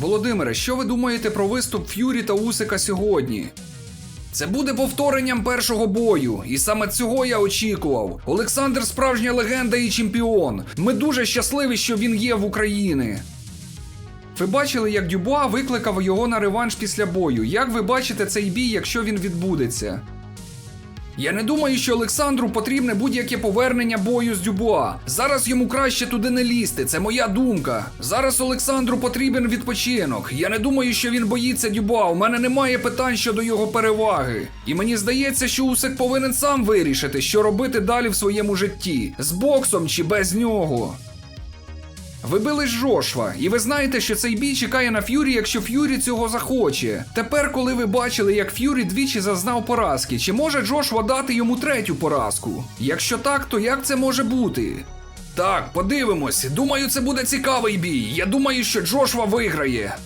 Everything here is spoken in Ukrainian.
Володимире, що ви думаєте про виступ Ф'юрі та Усика сьогодні? Це буде повторенням першого бою, і саме цього я очікував. Олександр справжня легенда і чемпіон. Ми дуже щасливі, що він є в Україні. Ви бачили, як Дюбуа викликав його на реванш після бою. Як ви бачите цей бій, якщо він відбудеться? Я не думаю, що Олександру потрібне будь-яке повернення бою з Дюбуа. Зараз йому краще туди не лізти, це моя думка. Зараз Олександру потрібен відпочинок. Я не думаю, що він боїться Дюбуа. У мене немає питань щодо його переваги. І мені здається, що Усик повинен сам вирішити, що робити далі в своєму житті з боксом чи без нього. Ви били Жошва, і ви знаєте, що цей бій чекає на Ф'юрі, якщо Ф'юрі цього захоче. Тепер, коли ви бачили, як Ф'юрі двічі зазнав поразки, чи може Джошва дати йому третю поразку? Якщо так, то як це може бути? Так, подивимось. Думаю, це буде цікавий бій. Я думаю, що Джошва виграє.